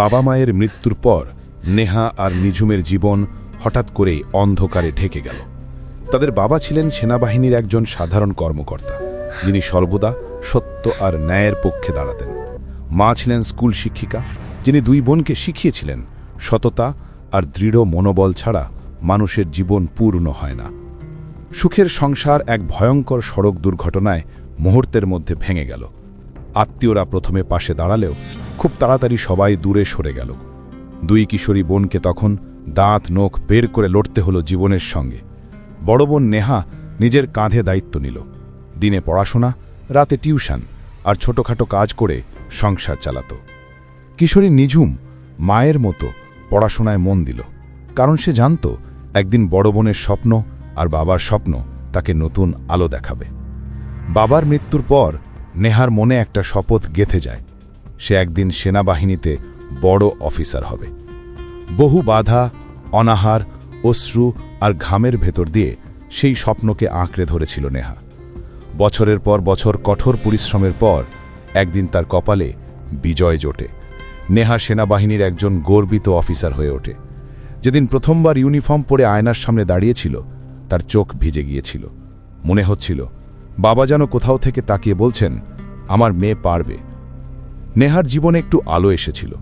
বাবা মায়ের মৃত্যুর পর নেহা আর নিঝুমের জীবন হঠাৎ করেই অন্ধকারে ঢেকে গেল। তাদের বাবা ছিলেন সেনাবাহিনীর একজন সাধারণ কর্মকর্তা। যিনি সর্বদা সত্য আর ন্যায়ের পক্ষে দাঁড়াতেন। মা ছিলেন স্কুল শিক্ষিকা, যিনি দুই বোনকে শিখিয়েছিলেন, সততা আর দৃঢ় মনোবল ছাড়া মানুষের জীবন পূর্ণ হয় না। সুখের সংসার এক ভয়ঙ্কর সড়ক দুর্ঘটনায় মুহূর্তের মধ্যে ভেঙে গেল। আত্মীয়রা প্রথমে পাশে দাঁড়ালেও খুব তাড়াতাড়ি সবাই দূরে সরে গেল। দুই কিশোরী বোনকে তখন দাঁত, নখ বের করে লড়তে হলো জীবনের সঙ্গে। বড় বোন নেহা নিজের কাঁধে দায়িত্ব নিল। দিনে পড়াশোনা, রাতে টিউশন আর ছোটখাটো কাজ করে সংসার চালাত। কিশোরী নিঝুম মায়ের মতো পড়াশোনায় মন দিল, কারণ সে জানত একদিন বড় বোনের স্বপ্ন আর বাবার স্বপ্ন তাকে নতুন আলো দেখাবে। বাবার মৃত্যুর পর নেহার মনে একটা শপথ গেথে যায়। সে একদিন সেনাবাহিনীতে বড় অফিসার হবে। বহু বাধা, অনাহার, অশ্রু আর ঘামের ভেতর দিয়ে সেই স্বপ্নকে আঁকড়ে ধরেছিল নেহা। বছরের পর বছর কঠোর পরিশ্রমের পর একদিন তার কপালে বিজয় জোটে। নেহা সেনাবাহিনীর একজন গর্বিত অফিসার হয়ে ওঠে। যেদিন প্রথমবার ইউনিফর্ম পরে আয়নার সামনে দাঁড়িয়েছিল, তার চোখ ভিজে গিয়েছিল। মনে হচ্ছিল বাবা যেন কোথাও থেকে তাকিয়ে বলছেন, আমার মেয়ে পারবে। নেহার জীবনে একটু আলো এসেছিল,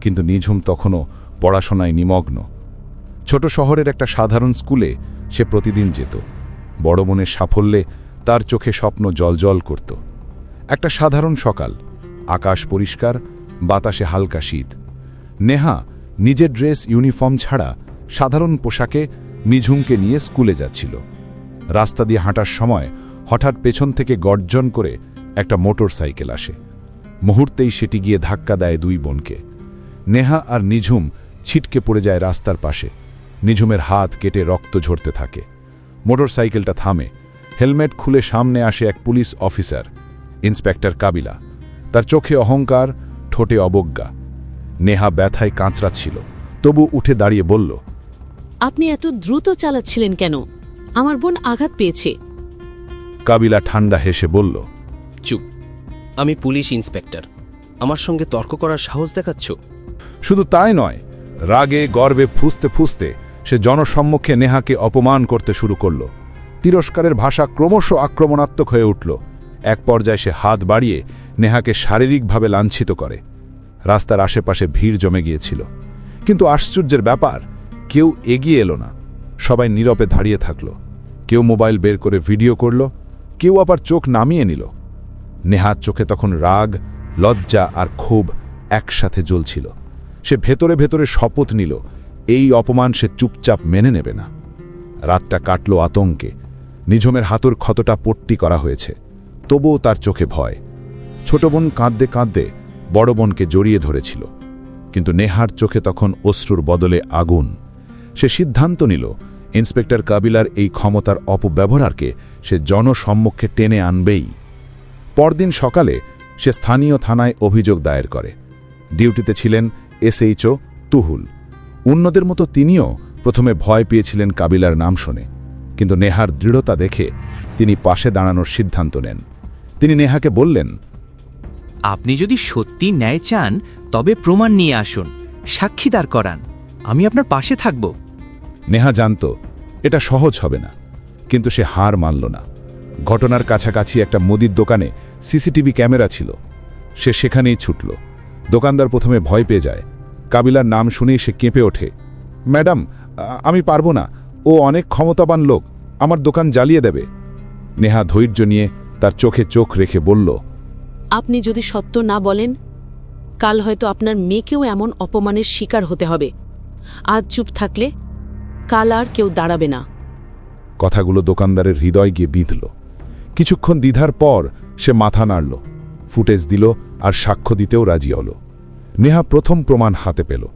কিন্তু নিঝুম তখনও পড়াশোনায় নিমগ্ন। ছোট শহরের একটা সাধারণ স্কুলে সে প্রতিদিন যেত। বড় বোনের সাফল্যে তার চোখে স্বপ্ন জলজল করত। একটা সাধারণ সকাল, আকাশ পরিষ্কার, বাতাসে হালকা শীত। নেহা নিজের ড্রেস, ইউনিফর্ম ছাড়া সাধারণ পোশাকে নিঝুমকে নিয়ে স্কুলে যাচ্ছিল। রাস্তা দিয়ে হাঁটার সময় হঠাৎ পেছন থেকে গর্জন করে একটা মোটর সাইকেল আসে। মুহূর্তেই সেটি গিয়ে ধাক্কা দেয় দুই বোনকে। নেহা আর নিঝুম ছিটকে পড়ে যায় রাস্তার পাশে। নিঝুমের হাত কেটে রক্ত ঝরতে থাকে। মোটর সাইকেলটা থামে। হেলমেট খুলে সামনে আসে এক পুলিশ অফিসার, ইন্সপেক্টর কাবিলা। তার চোখে অহংকার, ঠোঁটে অবজ্ঞা। নেহা ব্যথায় কাঁচড়াচ্ছিল তবু উঠে দাঁড়িয়ে বলল, আপনি এত দ্রুত চালাচ্ছিলেন কেন? আমার বোন আঘাত পেয়েছে। কাবিলা ঠান্ডা হেসে বলল চুপ। আমি পুলিশ ইন্সপেক্টর। আমার সঙ্গে তর্ক করার সাহস দেখাচ্ছ? শুধু তাই নয় রাগে গর্বে ফুসতে ফুসতে সে জনসম্মুখে নেহাকে অপমান করতে শুরু করল। তিরস্কারের ভাষা ক্রমশ আক্রমণাত্মক হয়ে উঠল। এক পর্যায়ে সে হাত বাড়িয়ে নেহাকে শারীরিকভাবে লাঞ্ছিত করে। রাস্তার আশেপাশে ভিড় জমে গিয়েছিল। কিন্তু আশ্চর্যের ব্যাপার কেউ এগিয়ে এলো না। সবাই নীরবে দাঁড়িয়ে থাকল। কেউ মোবাইল বের করে ভিডিও করল। কেউ আবার চোখ নামিয়ে নিল। নেহার চোখে তখন রাগ, লজ্জা আর ক্ষোভ একসাথে জ্বলছিল। সে ভেতরে ভেতরে শপথ নিল, এই অপমান সে চুপচাপ মেনে নেবে না। রাতটা কাটল আতঙ্কে, নিঝমের হাতুর ক্ষতটা পট্টি করা হয়েছে, তবুও তার চোখে ভয়। ছোট বোন কাঁদতে কাঁদতে বড় বোনকে জড়িয়ে ধরেছিল, কিন্তু নেহার চোখে তখন অশ্রুর বদলে আগুন। সে সিদ্ধান্ত নিল ইন্সপেক্টর কাবিলার এই ক্ষমতার অপব্যবহারকে সে জনসম্মুখে টেনে আনবেই। পরদিন সকালে সে স্থানীয় থানায় অভিযোগ দায়ের করে। ডিউটিতে ছিলেন এসএইচও তুহুল। অন্যদের মতো তিনিও প্রথমে ভয় পেয়েছিলেন কাবিলার নাম শুনে। কিন্তু নেহার দৃঢ়তা দেখে তিনি পাশে দাঁড়ানোর সিদ্ধান্ত নেন। তিনি নেহাকে বললেন, আপনি যদি সত্যি ন্যায় চান, তবে প্রমাণ নিয়ে আসুন। সাক্ষী দাঁড় করান। আমি আপনার পাশে থাকব। নেহা জানত, এটা সহজ হবে না, কিন্তু সে হার মানল না। ঘটনার কাছাকাছি একটা মুদির দোকানে সিসিটিভি ক্যামেরা ছিল। সে সেখানেই ছুটল। দোকানদার প্রথমে ভয় পেয়ে যায়। কাবিলার নাম শুনেই সে কেঁপে ওঠে। ম্যাডাম, আমি পারব না। ও অনেক ক্ষমতাবান লোক। আমার দোকান জ্বালিয়ে দেবে। নেহা ধৈর্য নিয়ে তার চোখে চোখ রেখে বলল, আপনি যদি সত্য না বলেন, কাল হয়তো আপনার মেয়েকেও এমন অপমানের শিকার হতে হবে। আজ চুপ থাকলে কাল আর কেউ দাঁড়াবে না। কথাগুলো দোকানদারের হৃদয় গিয়ে বিঁধল। কিছুক্ষণ দ্বিধার পর সে মাথা নাড়ল, ফুটেজ দিল আর সাক্ষ্য দিতেও রাজি হল। নেহা প্রথম প্রমাণ হাতে পেল।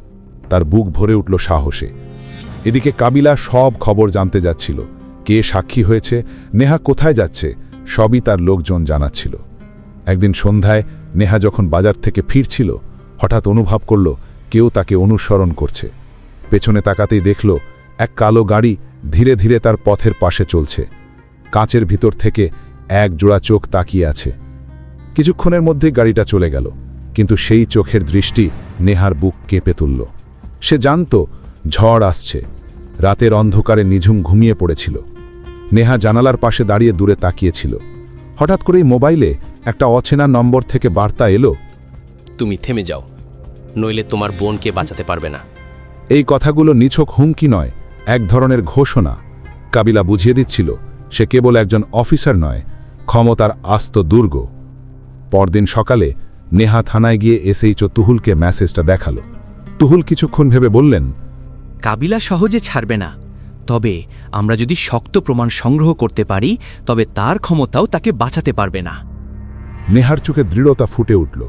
তার বুক ভরে উঠল সাহসে। এদিকে কাবিলা সব খবর জানতে যাচ্ছিল। কে সাক্ষী হয়েছে, নেহা কোথায় যাচ্ছে, সবই তার লোকজন জানাচ্ছিল। একদিন সন্ধ্যায় নেহা যখন বাজার থেকে ফিরছিল, হঠাৎ অনুভব করল কেউ তাকে অনুসরণ করছে। পেছনে তাকাতেই দেখল এক কালো গাড়ি ধীরে ধীরে তার পথের পাশে চলছে। কাঁচের ভিতর থেকে এক জোড়া চোখ তাকিয়ে আছে। কিছুক্ষণের মধ্যে গাড়িটা চলে গেল কিন্তু সেই চোখের দৃষ্টি নেহার বুক কেঁপে তুলল। সে জানত ঝড় আসছে। রাতের অন্ধকারে নিঝুম ঘুমিয়ে পড়েছিল। নেহা জানালার পাশে দাঁড়িয়ে দূরে তাকিয়েছিল। হঠাৎ করেই মোবাইলে একটা অচেনা নম্বর থেকে বার্তা এলো তুমি থেমে যাও নইলে তোমার বোনকে বাঁচাতে পারবে না। এই কথাগুলো নিছক হুমকি নয় এক ধরনের ঘোষণা। কাবিলা বুঝিয়ে দিচ্ছিল সে কেবল একজন অফিসার নয় ক্ষমতার আস্ত দুর্গ। পরদিন সকালে নেহা থানায় গিয়ে এসএইচও তুহুলকে মেসেজটা দেখাল। তুহুল কিছুক্ষণ ভেবে বললেন কাবিলা সহজে ছাড়বে না। তবে আমরা যদি শক্ত প্রমাণ সংগ্রহ করতে পারি তবে তার ক্ষমতাও তাকে বাঁচাতে পারবে না। নেহার চোখে দৃঢ়তা ফুটে উঠল।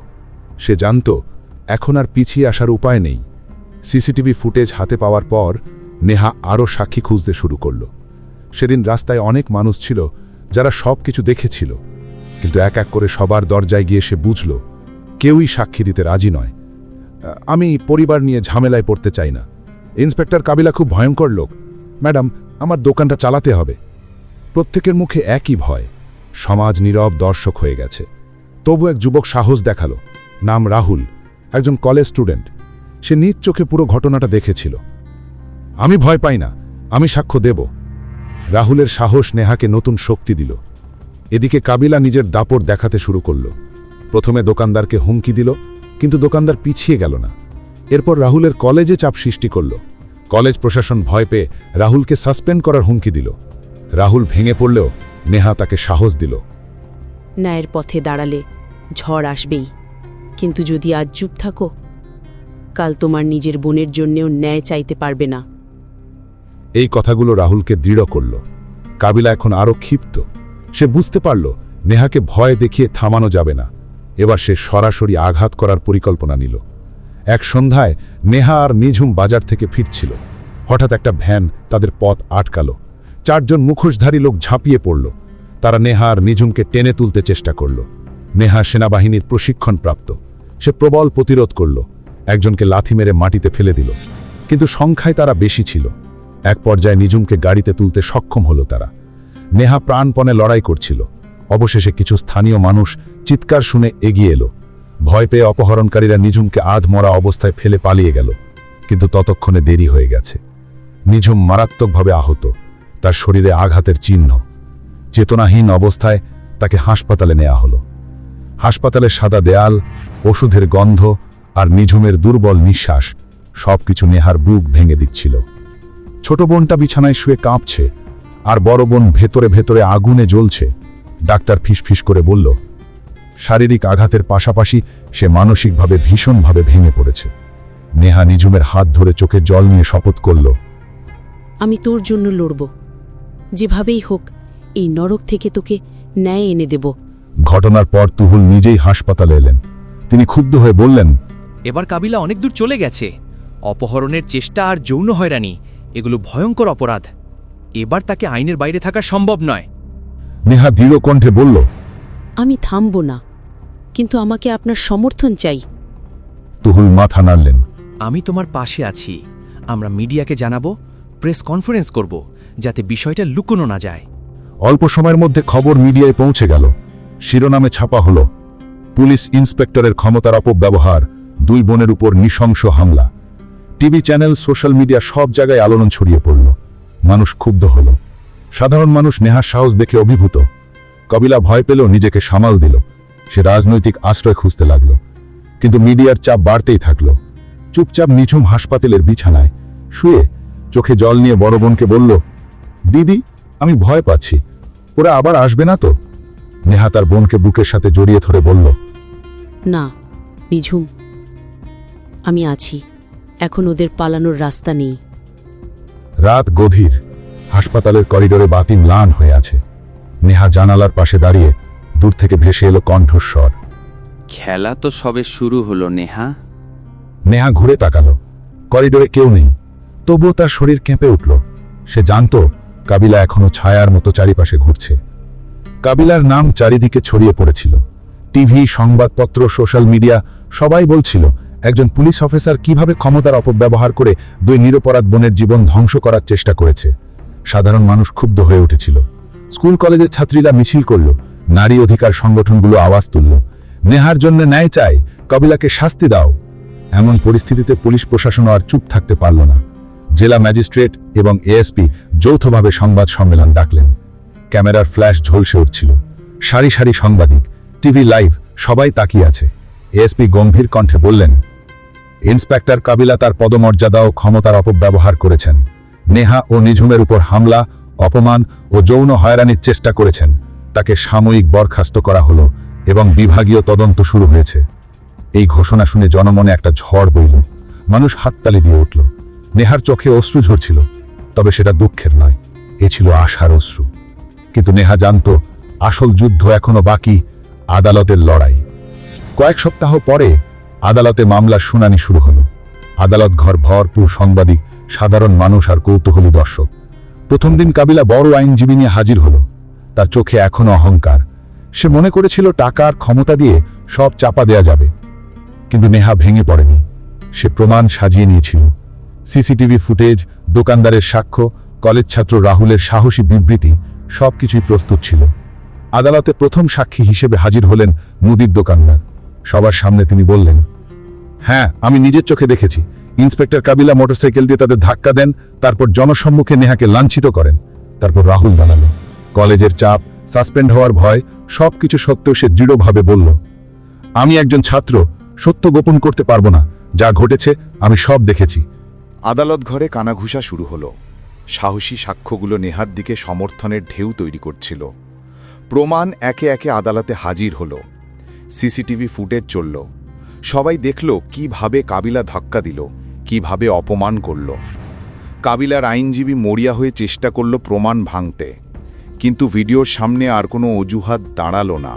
সে জানত এখন আর পিছিয়ে আসার উপায় নেই। সিসিটিভি ফুটেজ হাতে পাওয়ার পর নেহা আরও সাক্ষী খুঁজতে শুরু করল। সেদিন রাস্তায় অনেক মানুষ ছিল, যারা সব কিছু দেখেছিল। কিন্তু এক এক করে সবার দরজায় গিয়ে সে বুঝল, কেউই সাক্ষী দিতে রাজি নয়। আমি পরিবার নিয়ে ঝামেলায় পড়তে চাই না। ইন্সপেক্টর কাবিলা খুব ভয়ঙ্কর লোক। ম্যাডাম, আমার দোকানটা চালাতে হবে। প্রত্যেকের মুখে একই ভয়। সমাজ নীরব দর্শক হয়ে গেছে। তবু এক যুবক সাহস দেখাল। নাম রাহুল, একজন কলেজ স্টুডেন্ট। সে নিজ চোখে পুরো ঘটনাটা দেখেছিল। আমি ভয় পাই না, আমি সাক্ষ্য দেব। রাহুলের সাহস নেহাকে নতুন শক্তি দিল। এদিকে কাবিলা নিজের দাপট দেখাতে শুরু করল। প্রথমে দোকানদারকে হুমকি দিল, কিন্তু দোকানদার পিছিয়ে গেল না। এরপর রাহুলের কলেজে চাপ সৃষ্টি করল। কলেজ প্রশাসন ভয় পেয়ে রাহুলকে সাসপেন্ড করার হুমকি দিল। রাহুল ভেঙে পড়লেও নেহা তাকে সাহস দিল। ন্যায়ের পথে দাঁড়ালে ঝড় আসবেই। কিন্তু যদি আজ চুপ থাকো, কাল তোমার নিজের বোনের জন্যেও ন্যায় চাইতে পারবে না। এই কথাগুলো রাহুলকে দৃঢ় করল। কাবিলা এখন আরও ক্ষিপ্ত। সে বুঝতে পারল, নেহাকে ভয় দেখিয়ে থামানো যাবে না। এবার সে সরাসরি আঘাত করার পরিকল্পনা নিল। এক সন্ধ্যায় নেহা আর নিঝুম বাজার থেকে ফিরছিল। হঠাৎ একটা ভ্যান তাদের পথ আটকালো। চারজন মুখোশধারী লোক ঝাঁপিয়ে পড়ল। তারা নেহা আর নিঝুমকে টেনে তুলতে চেষ্টা করল। নেহা সেনাবাহিনীর প্রশিক্ষণপ্রাপ্ত। সে প্রবল প্রতিরোধ করল। একজনকে লাথি মেরে মাটিতে ফেলে দিল। কিন্তু সংখ্যায় তারা বেশি ছিল। এক পর্যায়ে নিজুমকে গাড়িতে তুলতে সক্ষম হলো তারা। নেহা প্রাণপণে লড়াই করছিল। অবশেষে কিছু স্থানীয় মানুষ চিৎকার শুনে এগিয়ে এলো। ভয় পেয়ে অপহরণকারীরা নিজুমকে আধ মরা অবস্থায় ফেলে পালিয়ে গেল। কিন্তু ততক্ষণে দেরি হয়ে গেছে। নিঝুম মারাত্মকভাবে আহত। তার শরীরে আঘাতের চিহ্ন। চেতনাহীন অবস্থায় তাকে হাসপাতালে নেওয়া হলো। হাসপাতালে সাদা দেয়াল, ওষুধের গন্ধ আর নিঝুমের দুর্বল নিঃশ্বাস সবকিছু নেহার বুক ভেঙে দিচ্ছিল। ছোট বোনটা বিছানায় শুয়ে কাঁপছে আর বড় বোন ভেতরে ভেতরে আগুনে জ্বলছে। ডাক্তার ফিসফিস করে বলল শারীরিক আঘাতের পাশাপাশি সে মানসিকভাবে ভীষণভাবে ভেঙে পড়েছে। নেহা নিঝুমের হাত ধরে চোখে জল নিয়ে শপথ করল আমি তোর জন্য লড়ব। যেভাবেই হোক এই নরক থেকে তোকে ন্যায় এনে দেব। ঘটনার পর তুহুল নিজেই হাসপাতালে এলেন। তিনি ক্ষুব্ধ হয়ে বললেন এবার কাবিলা অনেক দূর চলে গেছে। অপহরণের চেষ্টা আর যৌন হয়রানি। এগুলো ভয়ঙ্কর অপরাধ। এবার তাকে আইনের বাইরে থাকা সম্ভব নয়। নেহা দৃঢ় কণ্ঠে বলল আমি থামব না কিন্তু আমাকে আপনার সমর্থন চাই। তুহুল মাথা নাড়লেন। আমি তোমার পাশে আছি। আমরা মিডিয়াকে জানাব প্রেস কনফারেন্স করব যাতে বিষয়টা লুকোনো না যায়। অল্প সময়ের মধ্যে খবর মিডিয়ায় পৌঁছে গেল। শিরোনামে ছাপা হল পুলিশ ইন্সপেক্টরের ক্ষমতার অপব্যবহার দুই বোনের উপর নৃশংস হামলা। টিভি চ্যানেল, সোশ্যাল মিডিয়া সব জায়গায় আলোড়ন ছড়িয়ে পড়ল। মানুষ ক্ষুব্ধ হল। সাধারণ মানুষ নেহার সাহস দেখে অভিভূত। কবিলা ভয় পেল নিজেকে সামাল দিল। সে রাজনৈতিক আশ্রয় খুঁজতে লাগল। কিন্তু মিডিয়ার চাপ বাড়তেই থাকল। চুপচাপ নিঝুম হাসপাতালের বিছানায় শুয়ে চোখে জল নিয়ে বড় বোনকে বলল, দিদি, আমি ভয় পাচ্ছি। ওরা আবার আসবে না তো? নেহা তার বোনকে বুকের সাথে জড়িয়ে ধরে বলল, না, নিঝুম। আমি আছি। এখন ওদের পালানোর রাস্তা নেই। রাত গভীর। হাসপাতালের করিডোরে বাতি ম্লান হয়ে আছে। নেহা জানালার পাশে দাঁড়িয়ে দূর থেকে ভেসে এলো কণ্ঠস্বর। খেলা তো সবে শুরু হলো নেহা। নেহা ঘুরে তাকালো। করিডোরে কেউ নেই। তবুও তার শরীর কেঁপে উঠল। সে জানত কাবিলা এখনও ছায়ার মতো চারিপাশে ঘুরছে। কাবিলার নাম চারিদিকে ছড়িয়ে পড়েছিল। টিভি সংবাদপত্র সোশ্যাল মিডিয়া সবাই বলছিল একজন পুলিশ অফিসার কীভাবে ক্ষমতার অপব্যবহার করে দুই নিরপরাধ বোনের জীবন ধ্বংস করার চেষ্টা করেছে? সাধারণ মানুষ ক্ষুব্ধ হয়ে উঠেছিল। স্কুল কলেজের ছাত্রীরা মিছিল করল। নারী অধিকার সংগঠনগুলো আওয়াজ তুলল। নেহার জন্য ন্যায় চাই, কবিলাকে শাস্তি দাও। এমন পরিস্থিতিতে পুলিশ প্রশাসন আর চুপ থাকতে পারল না। জেলা ম্যাজিস্ট্রেট এবং এএসপি যৌথভাবে সংবাদ সম্মেলন ডাকলেন। ক্যামেরার ফ্ল্যাশ ঝলসে উঠছিল। সারি সারি সাংবাদিক, টিভি লাইভ, সবাই তাকিয়ে আছে। এএসপি গম্ভীর কণ্ঠে বললেন ইন্সপেক্টর কাবিলা তার পদমর্যাদা ও ক্ষমতার অপব্যবহার করেছেন। নেহা ও নিঝুমের উপর হামলা, অপমান ও যৌন হয়রানির চেষ্টা করেছেন। তাকে সাময়িক বরখাস্ত করা হলো এবং বিভাগীয় তদন্ত শুরু হয়েছে। এই ঘোষণা শুনে জনমনে একটা ঝড় বইল। মানুষ হাততালি দিয়ে উঠল। নেহার চোখে অশ্রু ঝরছিল, তবে সেটা দুঃখের নয়। এ ছিল আশার অশ্রু। কিন্তু নেহা জানত, আসল যুদ্ধ এখনও বাকি, আদালতের লড়াই। কয়েক সপ্তাহ পরে আদালতে মামলার শুনানি শুরু হলো। আদালত ঘর ভরপুর সাংবাদিক, সাধারণ মানুষ আর কৌতূহলী দর্শক। প্রথম দিন কাবিলা বড় আইনজীবী নিয়ে হাজির হলো। তার চোখে এখনও অহংকার। সে মনে করেছিল টাকা আর ক্ষমতা দিয়ে সব চাপা দেয়া যাবে। কিন্তু নেহা ভেঙে পড়েনি। সে প্রমাণ সাজিয়ে নিয়েছিল। সিসিটিভি ফুটেজ, দোকানদারের সাক্ষ্য, কলেজ ছাত্র রাহুলের সাহসী বিবৃতি, সবকিছুই প্রস্তুত ছিল। আদালতে প্রথম সাক্ষী হিসেবে হাজির হলেন মুদির দোকানদার। সবার সামনে তিনি বললেন হ্যাঁ আমি নিজের চোখে দেখেছি। ইন্সপেক্টর কাবিলা মোটরসাইকেল দিয়ে তাদের ধাক্কা দেন, তারপর জনসম্মুখে নেহাকে লাঞ্ছিত করেন। তারপর রাহুল দাঁড়াল। কলেজের চাপ, সাসপেন্ড হওয়ার ভয়, সবকিছু সত্ত্বেও সে দৃঢ়ভাবে বলল, আমি একজন ছাত্র, সত্য গোপন করতে পারব না। যা ঘটেছে, আমি সব দেখেছি। আদালত ঘরে কানাঘুষা শুরু হলো। সাহসী সাক্ষ্যগুলো নেহার দিকে সমর্থনের ঢেউ তৈরি করছিল। প্রমাণ একে একে আদালতে হাজির হলো। সিসিটিভি ফুটেজ চলল। সবাই দেখল কীভাবে কাবিলা ধাক্কা দিল, কীভাবে অপমান করল। কাবিলার আইনজীবী মরিয়া হয়ে চেষ্টা করল প্রমাণ ভাঙতে, কিন্তু ভিডিওর সামনে আর কোনো অজুহাত দাঁড়াল না।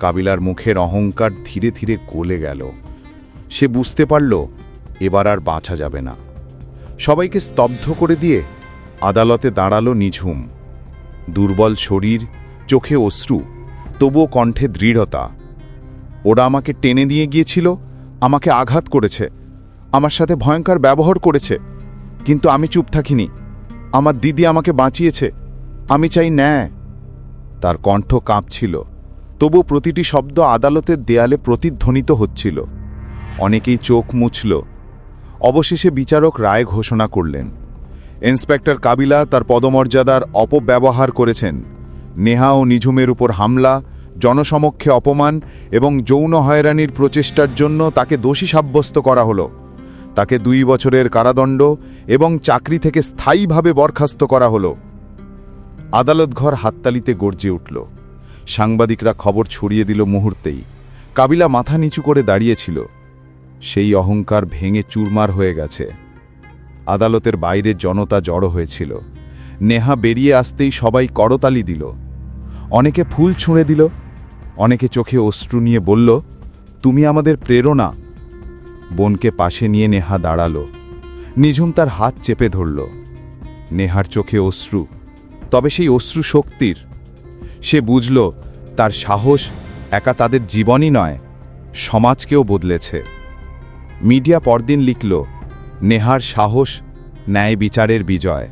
কাবিলার মুখের অহংকার ধীরে ধীরে গলে গেল। সে বুঝতে পারল, এবার আর বাঁচা যাবে না। সবাইকে স্তব্ধ করে দিয়ে আদালতে দাঁড়াল নিঝুম। দুর্বল শরীর, চোখে অশ্রু, তবুও কণ্ঠে দৃঢ়তা। ওরা আমাকে টেনে দিয়ে গিয়েছিল, আমাকে আঘাত করেছে, আমার সাথে ভয়ঙ্কর ব্যবহার করেছে, কিন্তু আমি চুপ থাকিনি। আমার দিদি আমাকে বাঁচিয়েছে, আমি চাই ন্যায়। তার কণ্ঠ কাঁপছিল, তবু প্রতিটি শব্দ আদালতের দেয়ালে প্রতিধ্বনিত হচ্ছিল। অনেকেই চোখ মুছল। অবশেষে বিচারক রায় ঘোষণা করলেন, ইন্সপেক্টর কাবিলা তার পদমর্যাদার অপব্যবহার করেছেন। নেহা ও নিঝুমের উপর হামলা জনসমক্ষে অপমান এবং যৌন হয়রানির প্রচেষ্টার জন্য তাকে দোষী সাব্যস্ত করা হলো। তাকে দুই বছরের কারাদণ্ড এবং চাকরি থেকে স্থায়ীভাবে বরখাস্ত করা হলো। আদালত ঘর হাততালিতে গর্জে উঠল। সাংবাদিকরা খবর ছড়িয়ে দিল মুহূর্তেই। কাবিলা মাথা নিচু করে দাঁড়িয়েছিল। সেই অহংকার ভেঙে চুরমার হয়ে গেছে। আদালতের বাইরে জনতা জড়ো হয়েছিল। নেহা বেরিয়ে আসতেই সবাই করতালি দিল। অনেকে ফুল ছুঁড়ে দিল। অনেকে চোখে অশ্রু নিয়ে বলল, তুমি আমাদের প্রেরণা। বোনকে পাশে নিয়ে নেহা দাঁড়াল। নিঝুম তার হাত চেপে ধরল। নেহার চোখে অশ্রু, তবে সেই অশ্রু শক্তির। সে বুঝল, তার সাহস একা তাদের জীবনই নয়, সমাজকেও বদলেছে। মিডিয়া পরদিন লিখল, নেহার সাহস ন্যায় বিচারের বিজয়।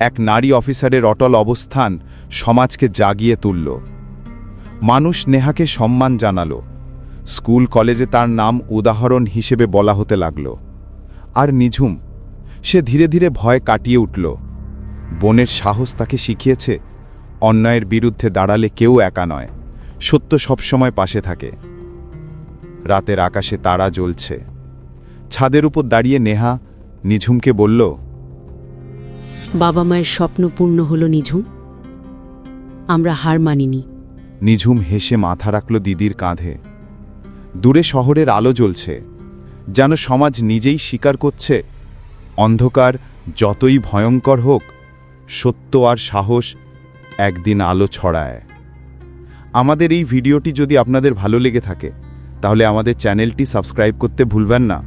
এক নারী অফিসারের অটল অবস্থান সমাজকে জাগিয়ে তুলল। মানুষ নেহাকে সম্মান জানালো। স্কুল কলেজে তার নাম উদাহরণ হিসেবে বলা হতে লাগল। আর নিঝুম, সে ধীরে ধীরে ভয় কাটিয়ে উঠল। বোনের সাহস তাকে শিখিয়েছে, অন্যায়ের বিরুদ্ধে দাঁড়ালে কেউ একা নয়, সত্য সবসময় পাশে থাকে। রাতের আকাশে তারা জ্বলছে। ছাদের উপর দাঁড়িয়ে নেহা নিঝুমকে বলল, বাবা মায়ের স্বপ্ন পূর্ণ হলো, নিঝুম। আমরা হার মানিনি। নিঝুম হেসে মাথা রাখল দিদির কাঁধে। দূরে শহরের আলো জ্বলছে, যেন সমাজ নিজেই স্বীকার করছে, অন্ধকার যতই ভয়ঙ্কর হোক, সত্য আর সাহস একদিন আলো ছড়ায়। আমাদের এই ভিডিওটি যদি আপনাদের ভালো লেগে থাকে, তাহলে আমাদের চ্যানেলটি সাবস্ক্রাইব করতে ভুলবেন না।